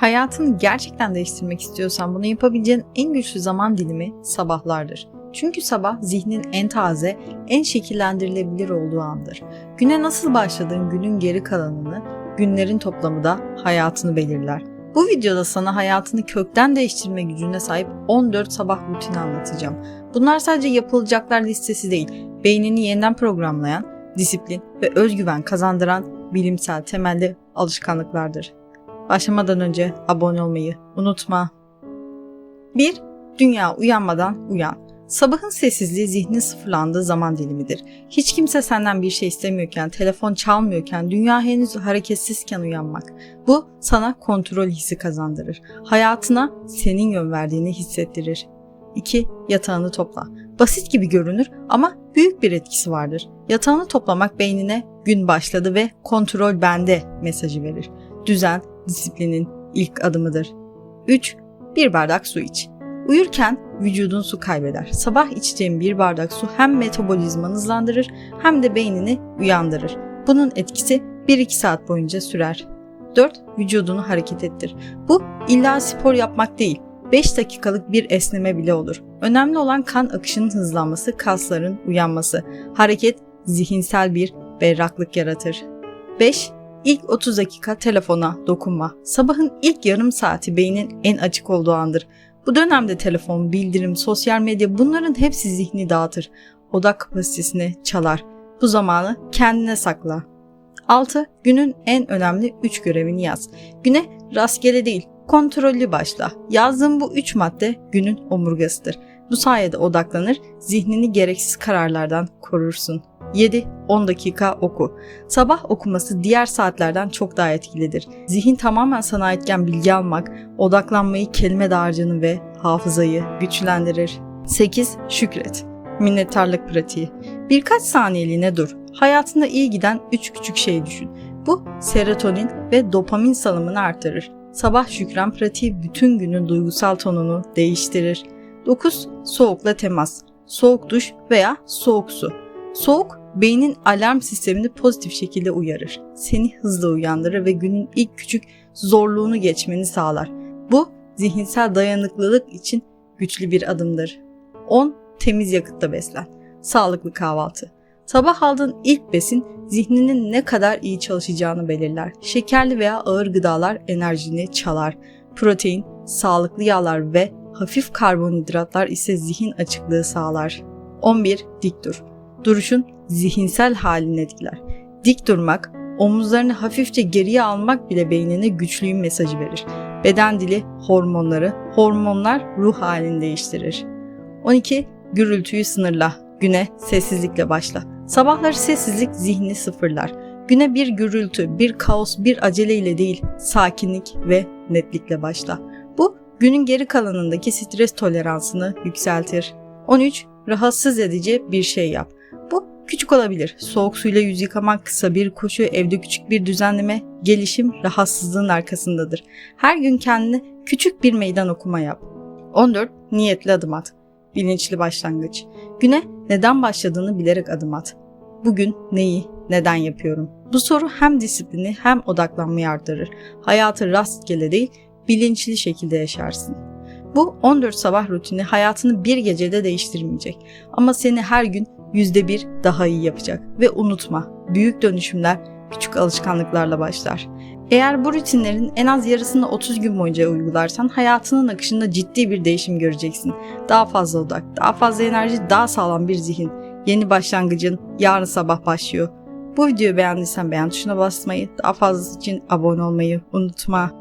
Hayatını gerçekten değiştirmek istiyorsan bunu yapabileceğin en güçlü zaman dilimi sabahlardır. Çünkü sabah zihnin en taze, en şekillendirilebilir olduğu andır. Güne nasıl başladığın günün geri kalanını, günlerin toplamı da hayatını belirler. Bu videoda sana hayatını kökten değiştirme gücüne sahip 14 sabah rutini anlatacağım. Bunlar sadece yapılacaklar listesi değil, beynini yeniden programlayan, disiplin ve özgüven kazandıran bilimsel temelli alışkanlıklardır. Başlamadan önce abone olmayı unutma. 1. Dünya uyanmadan uyan. Sabahın sessizliği zihnin sıfırlandığı zaman dilimidir. Hiç kimse senden bir şey istemiyorken, telefon çalmıyorken, dünya henüz hareketsizken uyanmak. Bu sana kontrol hissi kazandırır. Hayatına senin yön verdiğini hissettirir. 2. Yatağını topla. Basit gibi görünür ama büyük bir etkisi vardır. Yatağını toplamak beynine gün başladı ve kontrol bende mesajı verir. Düzen, disiplinin ilk adımıdır. 3. Bir bardak su iç. Uyurken vücudun su kaybeder. Sabah içeceğin bir bardak su hem metabolizmanı hızlandırır hem de beynini uyandırır. Bunun etkisi 1-2 saat boyunca sürer. 4. Vücudunu hareket ettir. Bu illa spor yapmak değil. 5 dakikalık bir esneme bile olur. Önemli olan kan akışının hızlanması, kasların uyanması. Hareket zihinsel bir berraklık yaratır. 5. İlk 30 dakika telefona dokunma. Sabahın ilk yarım saati beynin en açık olduğu andır. Bu dönemde telefon, bildirim, sosyal medya bunların hepsi zihni dağıtır. Odak kapasitesini çalar. Bu zamanı kendine sakla. 6. Günün en önemli 3 görevini yaz. Güne rastgele değil, kontrollü başla. Yazdığın bu 3 madde günün omurgasıdır. Bu sayede odaklanır, zihnini gereksiz kararlardan korursun. 7-10 dakika oku. Sabah okuması diğer saatlerden çok daha etkilidir. Zihin tamamen sana aitken bilgi almak, odaklanmayı, kelime dağarcığını ve hafızayı güçlendirir. 8. Şükret. Minnettarlık pratiği. Birkaç saniyeliğine dur. Hayatında iyi giden 3 küçük şey düşün. Bu serotonin ve dopamin salımını artırır. Sabah şükran pratiği bütün günün duygusal tonunu değiştirir. 9. Soğukla temas. Soğuk duş veya soğuk su. Soğuk beynin alarm sistemini pozitif şekilde uyarır. Seni hızlı uyandırır ve günün ilk küçük zorluğunu geçmeni sağlar. Bu zihinsel dayanıklılık için güçlü bir adımdır. 10. Temiz yakıtla beslen. Sağlıklı kahvaltı. Sabah aldığın ilk besin zihninin ne kadar iyi çalışacağını belirler. Şekerli veya ağır gıdalar enerjini çalar. Protein, sağlıklı yağlar ve hafif karbonhidratlar ise zihin açıklığı sağlar. 11. Dik dur. Duruşun zihinsel halini etkiler. Dik durmak, omuzlarını hafifçe geriye almak bile beynine güçlüyüm mesajı verir. Beden dili hormonları, hormonlar ruh halini değiştirir. 12. Gürültüyü sınırla. Güne sessizlikle başla. Sabahları sessizlik zihni sıfırlar. Güne bir gürültü, bir kaos, bir aceleyle değil, sakinlik ve netlikle başla. Bu günün geri kalanındaki stres toleransını yükseltir. 13. Rahatsız edici bir şey yap. Küçük olabilir. Soğuk suyla yüz yıkamak, kısa bir koşu, evde küçük bir düzenleme, gelişim rahatsızlığın arkasındadır. Her gün kendine küçük bir meydan okuma yap. 14. Niyetli adım at. Bilinçli başlangıç. Güne neden başladığını bilerek adım at. Bugün neyi, neden yapıyorum? Bu soru hem disiplini hem odaklanmayı artırır. Hayatı rastgele değil, bilinçli şekilde yaşarsın. Bu 14 sabah rutini hayatını bir gecede değiştirmeyecek ama seni her gün yüzde bir daha iyi yapacak. Ve unutma, büyük dönüşümler küçük alışkanlıklarla başlar. Eğer bu rutinlerin en az yarısını 30 gün boyunca uygularsan hayatının akışında ciddi bir değişim göreceksin. Daha fazla odak, daha fazla enerji, daha sağlam bir zihin. Yeni başlangıcın yarın sabah başlıyor. Bu videoyu beğendiysen beğen tuşuna basmayı, daha fazlası için abone olmayı unutma.